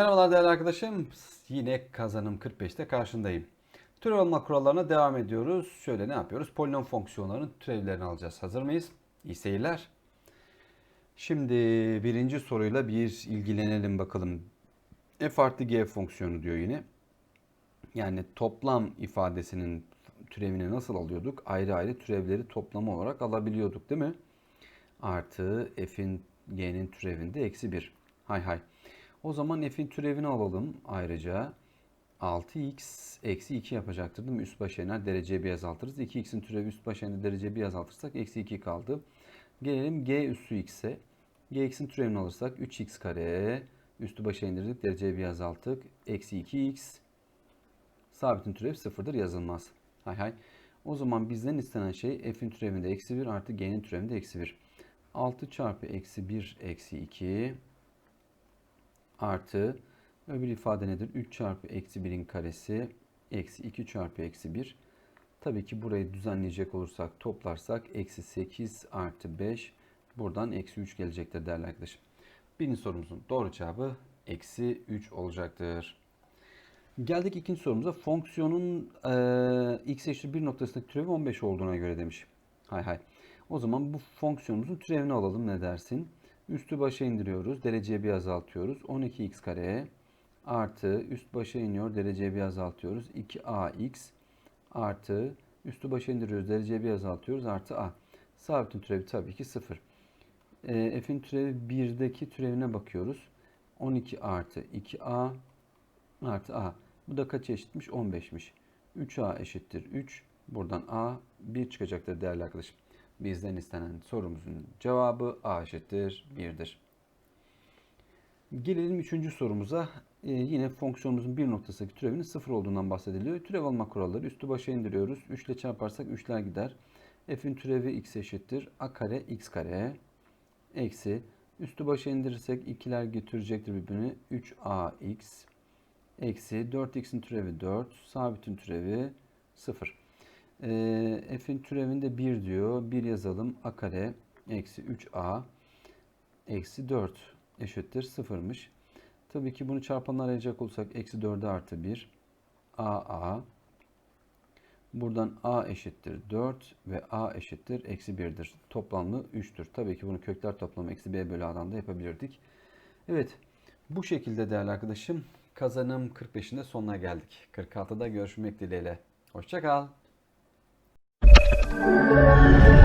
Merhabalar değerli arkadaşım. Yine kazanım 45'te karşındayım. Türev alma kurallarına devam ediyoruz. Şöyle ne yapıyoruz? Polinom fonksiyonlarının türevlerini alacağız. Hazır mıyız? İyi seyirler. Şimdi birinci soruyla bir ilgilenelim bakalım. f artı g fonksiyonu diyor yine. Yani toplam ifadesinin türevini nasıl alıyorduk? Ayrı ayrı türevleri toplamı olarak alabiliyorduk değil mi? Artı f'in g'nin türevinde eksi 1. Hay hay. O zaman f'in türevini alalım ayrıca. 6x eksi 2 yapacaktır değil mi? Üst baş ener dereceye bir azaltırız. 2x'in türevi üst baş ener dereceye bir azaltırsak eksi 2 kaldı. Gelelim g üssü x'e. gx'in türevini alırsak 3x kare üstü başa indirdik dereceye bir azalttık. Eksi 2x sabitin türevi sıfırdır yazılmaz. Hay hay. O zaman bizden istenen şey f'in türevinde eksi 1 artı g'nin türevinde eksi 1. 6 çarpı eksi 1 eksi 2 artı öbür ifade nedir? 3 çarpı eksi 1'in karesi eksi 2 çarpı eksi 1. Tabii ki burayı düzenleyecek olursak toplarsak eksi 8 artı 5 buradan eksi 3 gelecektir değerli arkadaşım. Birinci sorumuzun doğru cevabı eksi 3 olacaktır. Geldik ikinci sorumuza. Fonksiyonun e, x eşittir 1 noktasındaki türevi 15 olduğuna göre demiş. Hay hay. O zaman bu fonksiyonumuzun türevini alalım ne dersin? Üstü başa indiriyoruz. Dereceye bir azaltıyoruz. 12x kare artı üst başa iniyor. Dereceye bir azaltıyoruz. 2ax artı üstü başa indiriyoruz. Dereceye bir azaltıyoruz. Artı a. Sabitin türevi tabii ki 0. E, f'in türevi 1'deki türevine bakıyoruz. 12 artı 2a artı a. Bu da kaç eşitmiş? 15'miş. 3a eşittir 3. Buradan a 1 çıkacaktır değerli arkadaşım. Bizden istenen sorumuzun cevabı a eşittir 1'dir. Gelelim üçüncü sorumuza. Ee, yine fonksiyonumuzun bir noktasındaki türevinin sıfır olduğundan bahsediliyor. Türev alma kuralları üstü başa indiriyoruz. 3 ile çarparsak 3'ler gider. F'in türevi x eşittir. a kare x kare eksi üstü başa indirirsek 2'ler götürecektir birbirini. 3ax eksi 4x'in türevi 4, sabitin türevi 0. E, f'in türevinde 1 diyor. 1 yazalım. a kare eksi 3a eksi 4 eşittir 0'mış. Tabii ki bunu çarpanlar arayacak olursak eksi 4'e artı 1 aa buradan a eşittir 4 ve a eşittir eksi 1'dir. Toplamı 3'tür. Tabii ki bunu kökler toplamı eksi b bölü a'dan da yapabilirdik. Evet bu şekilde değerli arkadaşım kazanım 45'in de sonuna geldik. 46'da görüşmek dileğiyle. Hoşçakal. Thank you.